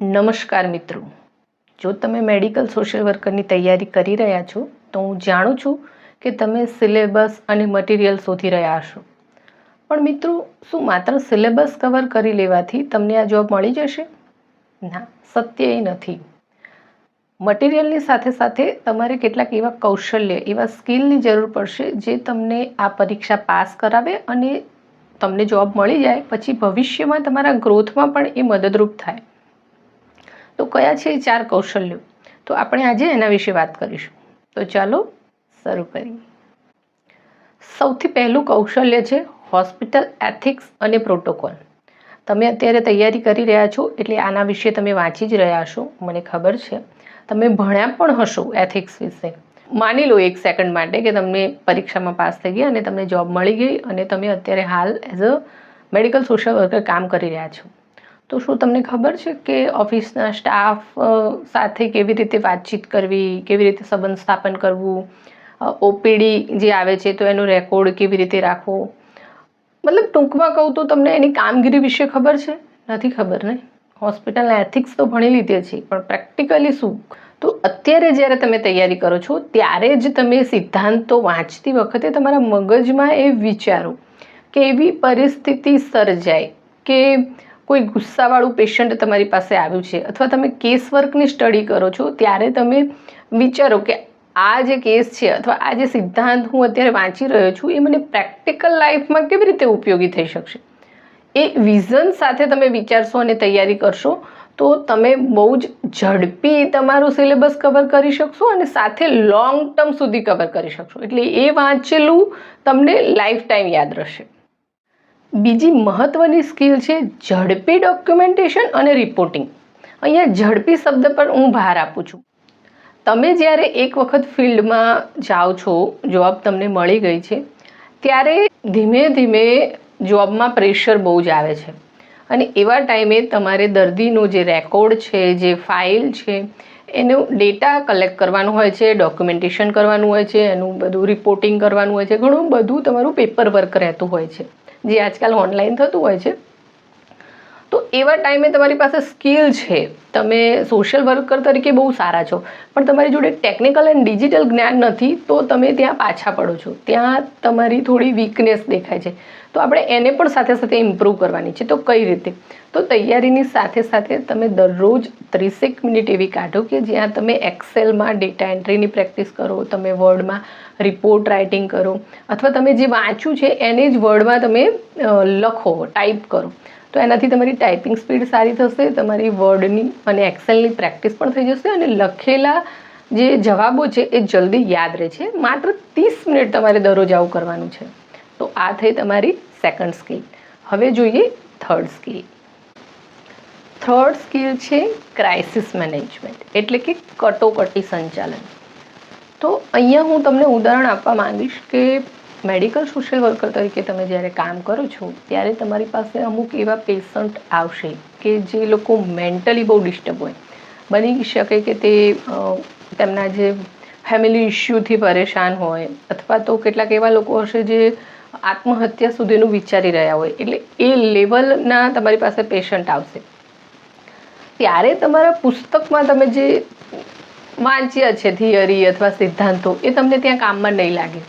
નમસ્કાર મિત્રો. જો તમે મેડિકલ સોશિયલ વર્કરની તૈયારી કરી રહ્યા છો, તો હું જાણું છું કે તમે સિલેબસ અને મટીરિયલ શોધી રહ્યા હશો. પણ મિત્રો, શું માત્ર સિલેબસ કવર કરી લેવાથી તમને આ જોબ મળી જશે? ના, સત્ય એ નથી. મટીરિયલની સાથે સાથે તમારે કેટલાક એવા કૌશલ્ય, એવા સ્કિલની જરૂર પડશે જે તમને આ પરીક્ષા પાસ કરાવે અને તમને જોબ મળી જાય, પછી ભવિષ્યમાં તમારા ગ્રોથમાં પણ એ મદદરૂપ થાય. તો કયા છે એ ચાર કૌશલ્યો? તો આપણે આજે એના વિશે વાત કરીશું. તો ચાલો શરૂ કરીએ. સૌથી પહેલું કૌશલ્ય છે હોસ્પિટલ એથિક્સ અને પ્રોટોકોલ. તમે અત્યારે તૈયારી કરી રહ્યા છો, એટલે આના વિશે તમે વાંચી જ રહ્યા છો મને ખબર છે. તમે ભણ્યા પણ હશો એથિક્સ વિશે. માની લો એક સેકન્ડ માટે કે તમને પરીક્ષામાં પાસ થઈ ગયા અને તમને જોબ મળી ગઈ અને તમે અત્યારે હાલ as a medical social worker કામ કરી રહ્યા છો. તો શું તમને ખબર છે કે ઓફિસના સ્ટાફ સાથે કેવી રીતે વાતચીત કરવી, કેવી રીતે સંબંધ સ્થાપન કરવું ઓપીડી જે આવે છે તો એનો રેકોર્ડ કેવી રીતે રાખવો? મતલબ ટૂંકમાં કહું તો તમને એની કામગીરી વિશે ખબર છે? નથી ખબર ને? હોસ્પિટલના એથિક્સ તો ભણી લીધે છે, પણ પ્રેક્ટિકલી શું? તો અત્યારે જ્યારે તમે તૈયારી કરો છો, ત્યારે જ તમે સિદ્ધાંતો વાંચતી વખતે તમારા મગજમાં એ વિચારો કે એવી પરિસ્થિતિ સર્જાય કે કોઈ ગુસ્સાવાળું પેશન્ટ તમારી પાસે આવ્યું છે અથવા તમે કેસ વર્કની સ્ટડી કરો છો, ત્યારે તમે વિચારો કે આ જે કેસ છે અથવા આ જે સિદ્ધાંત હું અત્યારે વાંચી રહ્યો છું, એ મને પ્રેક્ટિકલ લાઈફમાં કેવી રીતે ઉપયોગી થઈ શકશે? એ વિઝન સાથે તમે વિચારશો અને તૈયારી કરશો, તો તમે બહુ જ ઝડપી તમારું સિલેબસ કવર કરી શકશો અને સાથે લોંગ ટર્મ સુધી કવર કરી શકશો. એટલે એ વાંચેલું તમને લાઈફ ટાઈમ યાદ રહેશે. બીજી મહત્ત્વની સ્કિલ છે ઝડપી ડોક્યુમેન્ટેશન અને રિપોર્ટિંગ. અહીંયા ઝડપી શબ્દ પર હું ભાર આપું છું. તમે જ્યારે એક વખત ફિલ્ડમાં જાઓ છો, જોબ તમને મળી ગઈ છે, ત્યારે ધીમે ધીમે જોબમાં પ્રેશર બહુ જ આવે છે. અને એવા ટાઈમે તમારે દર્દીનો જે રેકોર્ડ છે, જે ફાઇલ છે, એનું ડેટા કલેક્ટ કરવાનું હોય છે, ડોક્યુમેન્ટેશન કરવાનું હોય છે, એનું બધું રિપોર્ટિંગ કરવાનું હોય છે, ઘણું બધું તમારું પેપર વર્ક રહેતું હોય છે. જે આજકાલ ઓનલાઈન થતું હોય છે. એવા ટાઈમે તમારી પાસે સ્કિલ છે. તમે સોશિયલ વર્કર તરીકે બહુ સારા છો. પણ તમારી જોડે ટેકનિકલ એન્ડ ડિજિટલ જ્ઞાન નથી, તો તમે ત્યાં પાછા પડો છો. ત્યાં તમારી થોડી વીકનેસ દેખાય છે. તો આપણે એને પણ સાથે સાથે ઇમ્પ્રૂવ કરવાની છે. તો કઈ રીતે? તો તૈયારીની સાથે સાથે તમે દરરોજ ત્રીસેક મિનિટ એવી કાઢો કે જ્યાં તમે એક્સેલમાં ડેટા એન્ટ્રીની પ્રેક્ટિસ કરો, તમે વર્ડમાં રિપોર્ટ રાઇટિંગ કરો, અથવા તમે જે વાંચ્યું છે, એને જ વર્ડમાં તમે લખો ટાઈપ કરો. તો એનાથી તમારી ટાઈપિંગ સ્પીડ સારી થશે, તમારી વર્ડની અને એક્સેલની પ્રેક્ટિસ પણ થઈ જશે અને લખેલા જે જવાબો છે એ જલ્દી યાદ રહે છે. માત્ર ત્રીસ મિનિટ તમારે દરરોજ આવું કરવાનું છે. તો આ થઈ તમારી સેકન્ડ સ્કિલ હવે જોઈએ થર્ડ સ્કિલ થર્ડ સ્કિલ છે ક્રાઇસિસ મેનેજમેન્ટ એટલે કે કટોકટી સંચાલન. તો અહીંયા હું તમને ઉદાહરણ આપવા માંગીશ કે મેડિકલ સોશિયલ વર્કર તરીકે તમે જ્યારે કામ કરો છો, ત્યારે તમારી પાસે અમુક એવા પેશન્ટ આવશે કે જે લોકો મેન્ટલી બહુ ડિસ્ટર્બ હોય. બની શકે કે તે તેમના જે ફેમિલી ઇશ્યુથી પરેશાન હોય, અથવા તો કેટલાક એવા લોકો હશે જે આત્મહત્યા સુધીનું વિચારી રહ્યા હોય. એટલે એ લેવલના તમારી પાસે પેશન્ટ આવશે. ત્યારે તમારા પુસ્તકમાં તમે જે વાંચ્યા છે થિયરી અથવા સિદ્ધાંતો, એ તમને ત્યાં કામમાં નહીં લાગે.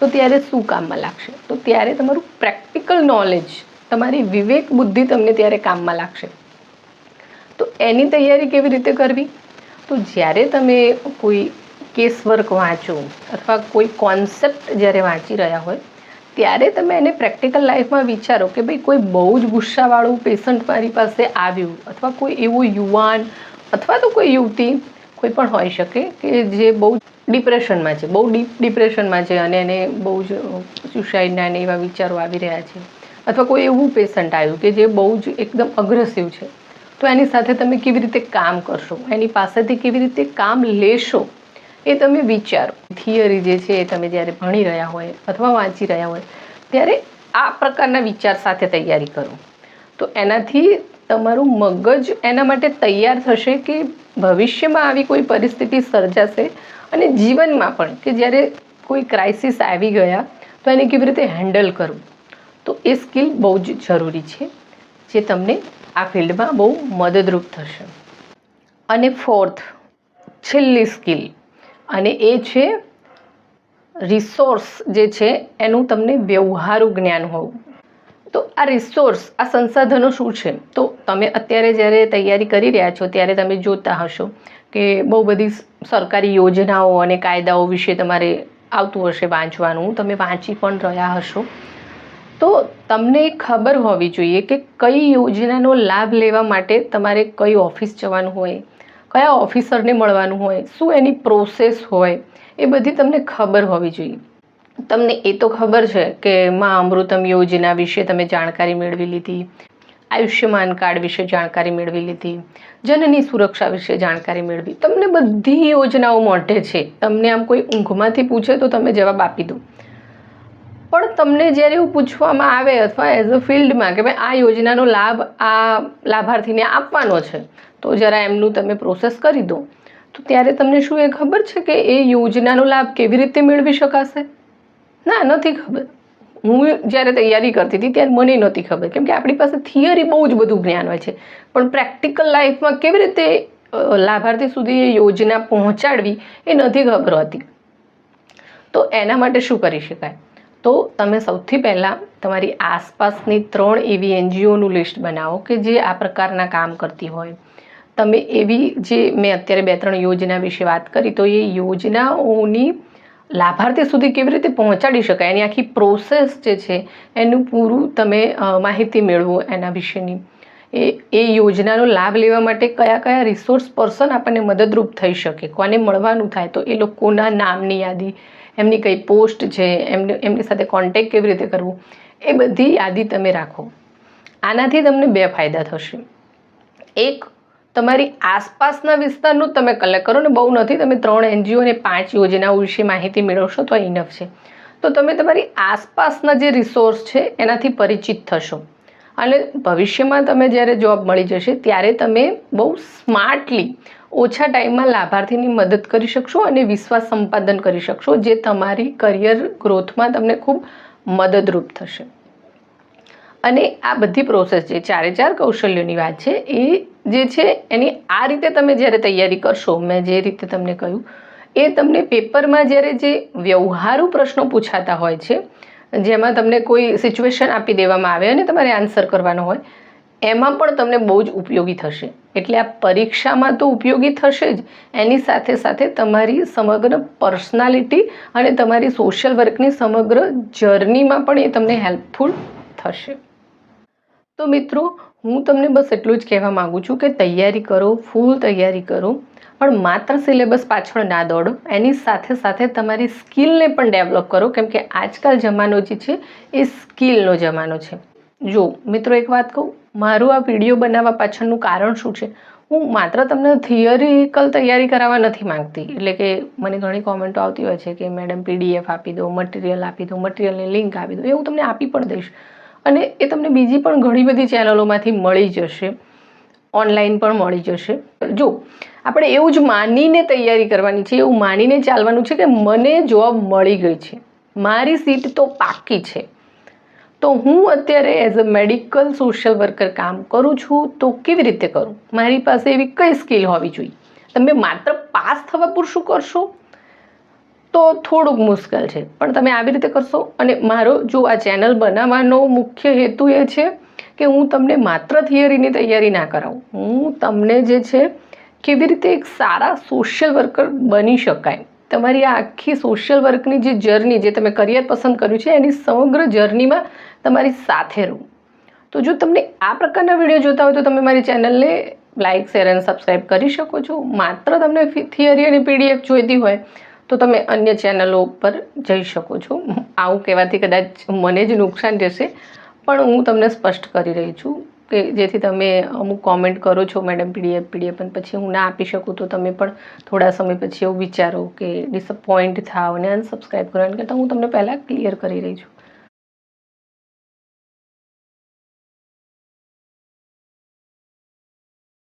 તો ત્યારે શું કામમાં લાગશે? તો ત્યારે તમારું પ્રેક્ટિકલ નોલેજ તમારી વિવેક બુદ્ધિ તમને ત્યારે કામમાં લાગશે. તો એની તૈયારી કેવી રીતે કરવી? તો જ્યારે તમે કોઈ કેસ વર્ક વાંચો અથવા કોઈ કોન્સેપ્ટ જ્યારે વાંચી રહ્યા હોય, ત્યારે તમે એને પ્રેક્ટિકલ લાઈફમાં વિચારો કે ભાઈ કોઈ બહુ જ ગુસ્સાવાળું પેશન્ટ મારી પાસે આવ્યું અથવા કોઈ એવું યુવાન અથવા તો કોઈ યુવતી કોઈ પણ હોઈ શકે કે જે બહુ ડિપ્રેશનમાં છે, બહુ ડીપ ડિપ્રેશનમાં છે અને એને બહુ જ સુસાઇડના અને એવા વિચારો આવી રહ્યા છે. અથવા કોઈ એવું પેશન્ટ આવ્યું કે જે બહુ જ એકદમ અગ્રેસિવ છે. તો એની સાથે તમે કેવી રીતે કામ કરશો? એની પાસેથી કેવી રીતે કામ લેશો? એ તમે વિચારો. થિયરી જે છે એ તમે જ્યારે ભણી રહ્યા હોય અથવા વાંચી રહ્યા હોય, ત્યારે આ પ્રકારના વિચાર સાથે તૈયારી કરો. તો એનાથી તમારું મગજ એના માટે તૈયાર થશે કે ભવિષ્યમાં આવી કોઈ પરિસ્થિતિ સર્જાશે અને જીવનમાં પણ કે જ્યારે કોઈ ક્રાઇસિસ આવી ગયા, તો એને કેવી રીતે હેન્ડલ કરવું? તો એ સ્કિલ બહુ જ જરૂરી છે, જે તમને આ ફિલ્ડમાં બહુ મદદરૂપ થશે. અને ફોર્થ છેલ્લી સ્કિલ અને એ છે રિસોર્સ જે છે, એનું તમને વ્યવહારુ જ્ઞાન હોવું. તો આ રિસોર્સ આ સંસાધનો શું છે? તો તમે અત્યારે જ્યારે તૈયારી કરી રહ્યા છો, ત્યારે તમે જોતા હશો કે બહુ બધી સરકારી યોજનાઓ અને કાયદાઓ વિશે તમારે આવતું હશે વાંચવાનું. તમે વાંચી પણ રહ્યા હશો. તો તમને ખબર હોવી જોઈએ કે કઈ યોજનાનો લાભ લેવા માટે તમારે કઈ ઓફિસ જવાનું હોય, કયા ઓફિસરને મળવાનું હોય, શું એની પ્રોસેસ હોય, એ બધી તમને ખબર હોવી જોઈએ. તમને એ તો ખબર છે કે માં અમૃતમ યોજના વિશે તમે જાણકારી મેળવી લીધી, આયુષ્યમાન કાર્ડ વિશે જાણકારી મેળવી લીધી, જનની સુરક્ષા વિશે જાણકારી મેળવી. તમને બધી યોજનાઓ મોઢે છે. તમને આમ કોઈ ઊંઘમાંથી પૂછે તો તમે જવાબ આપી દો. પણ તમને જ્યારે એવું પૂછવામાં આવે અથવા એઝ અ ફિલ્ડમાં કે ભાઈ આ યોજનાનો લાભ આ લાભાર્થીને આપવાનો છે, તો જરા એમનું તમે પ્રોસેસ કરી દો. તો ત્યારે તમને શું એ ખબર છે કે એ યોજનાનો લાભ કેવી રીતે મેળવી શકાશે? ના, નથી ખબર. હું જ્યારે તૈયારી કરતી હતી ત્યારે મને નહોતી ખબર. કેમ કે આપણી પાસે થિયરી બહુ જ બધું જ્ઞાન હોય છે. પણ પ્રેક્ટિકલ લાઈફમાં કેવી રીતે લાભાર્થી સુધી એ યોજના પહોંચાડવી એ નથી ખબર હતી. તો એના માટે શું કરી શકાય? તો તમે સૌથી પહેલાં તમારી આસપાસની ત્રણ એવી એનજીઓનું લિસ્ટ બનાવો કે જે આ પ્રકારના કામ કરતી હોય. તમે એવી જે મેં અત્યારે બે ત્રણ યોજના વિશે વાત કરી, તો એ યોજનાઓની લાભાર્થી સુધી કેવી રીતે પહોંચાડી શકાય? એની આખી પ્રોસેસ જે છે, એનું પૂરું તમે માહિતી મેળવો એના વિશેની. એ એ યોજનાનો લાભ લેવા માટે કયા કયા રિસોર્સ પર્સન આપણને મદદરૂપ થઈ શકે? કોને મળવાનું થાય? તો એ લોકોના નામની યાદી, એમની કઈ પોસ્ટ છે, એમને, એમની સાથે કોન્ટેક કેવી રીતે કરવું? એ બધી યાદી તમે રાખો. આનાથી તમને બે ફાયદા થશે. એક તમારી આસપાસના વિસ્તારનું તમે કલેક્ટ કરો ને બહુ નથી, તમે ત્રણ એનજીઓ અને પાંચ યોજનાઓ વિશે માહિતી મેળવશો તો ઇનફ છે. તો તમે તમારી આસપાસના જે રિસોર્સ છે એનાથી પરિચિત થશો. અને ભવિષ્યમાં તમે જ્યારે જોબ મળી જશે ત્યારે તમે બહુ સ્માર્ટલી ઓછા ટાઈમમાં લાભાર્થીની મદદ કરી શકશો અને વિશ્વાસ સંપાદન કરી શકશો, જે તમારી કરિયર ગ્રોથમાં તમને ખૂબ મદદરૂપ થશે. અને આ બધી પ્રોસેસ જે ચારે ચાર કૌશલ્યોની વાત છે એ જે છે, એની આ રીતે તમે જ્યારે તૈયારી કરશો, મેં જે રીતે તમને કહ્યું, એ તમને પેપરમાં જ્યારે જે વ્યવહારુ પ્રશ્નો પૂછાતા હોય છે, જેમાં તમને કોઈ સિચ્યુએશન આપી દેવામાં આવે અને તમારે આન્સર કરવાનો હોય, એમાં પણ તમને બહુ જ ઉપયોગી થશે. એટલે આ પરીક્ષામાં તો ઉપયોગી થશે જ. એની સાથે સાથે તમારી સમગ્ર પર્સનાલિટી અને તમારી સોશિયલ વર્કની સમગ્ર જર્નીમાં પણ એ તમને હેલ્પફુલ થશે. તો મિત્રો, હું તમને બસ એટલું જ કહેવા માગું છું કે તૈયારી કરો, ફૂલ તૈયારી કરો, પણ માત્ર સિલેબસ પાછળ ના દોડો. એની સાથે સાથે તમારી સ્કિલને પણ ડેવલપ કરો, કેમ કે આજકાલ જમાનો જે છે, એ સ્કિલનો જમાનો છે. જો, મિત્રો, એક વાત કહું, મારું આ વીડિયો બનાવવા પાછળનું કારણ શું છે? હું માત્ર તમને થિયરિકલ તૈયારી કરાવવા નથી માંગતી. એટલે કે મને ઘણી કોમેન્ટો આવતી હોય છે કે મેડમ પીડીએફ આપી દો, મટીરિયલ આપી દો, મટીરિયલની લિંક આપી દો એ હું તમને આપી પણ દઈશ. અને એ તમને બીજી પણ ઘણી બધી ચેનલોમાંથી મળી જશે. ઓનલાઈન પણ મળી જશે. જો, આપણે એવું જ માનીને તૈયારી કરવાની છે, એવું માનીને ચાલવાનું છે કે મને જોબ મળી ગઈ છે. મારી સીટ તો પાકી છે. તો હું અત્યારે as a medical social worker કામ કરું છું, તો કેવી રીતે કરું? મારી પાસે એવી કઈ સ્કિલ હોવી જોઈએ? તમે માત્ર પાસ થવા પૂરશું કરશો? તો થોડુંક મુશ્કેલ છે. પણ તમે આવી રીતે કરશો અને મારો જો આ ચેનલ બનાવવાનો મુખ્ય હેતુ એ છે કે હું તમને માત્ર થિયરીની તૈયારી ના કરાવું. હું તમને જે છે કેવી રીતે એક સારા સોશિયલ વર્કર બની શકાય. તમારી આ આખી સોશિયલ વર્કની જે જર્ની જે તમે કરિયર પસંદ કર્યું છે એની સમગ્ર જર્નીમાં તમારી સાથે રહું. તો જો તમને આ પ્રકારના વીડિયો જોતા હોય તો તમે મારી ચેનલને લાઇક શેર અને સબસ્ક્રાઈબ કરી શકો છો. માત્ર તમને થિયરી અને પીડીએફ જોઈતી હોય તો તમે અન્ય ચેનલો ઉપર જઈ શકો છો. આવું કહેવાથી કદાચ મને જ નુકસાન જશે, પણ હું તમને સ્પષ્ટ કરી રહી છું કે જેથી તમે અમુક કોમેન્ટ કરો છો મેડમ પીડીએફ પીડીએફ પણ પછી હું ના આપી શકું તો તમે પણ થોડા સમય પછી એવું વિચારો કે ડિસઅપોઇન્ટ થાવ અને અનસબસ્ક્રાઈબ કરો. એના કરતાં હું તમને પહેલાં ક્લિયર કરી રહી છું.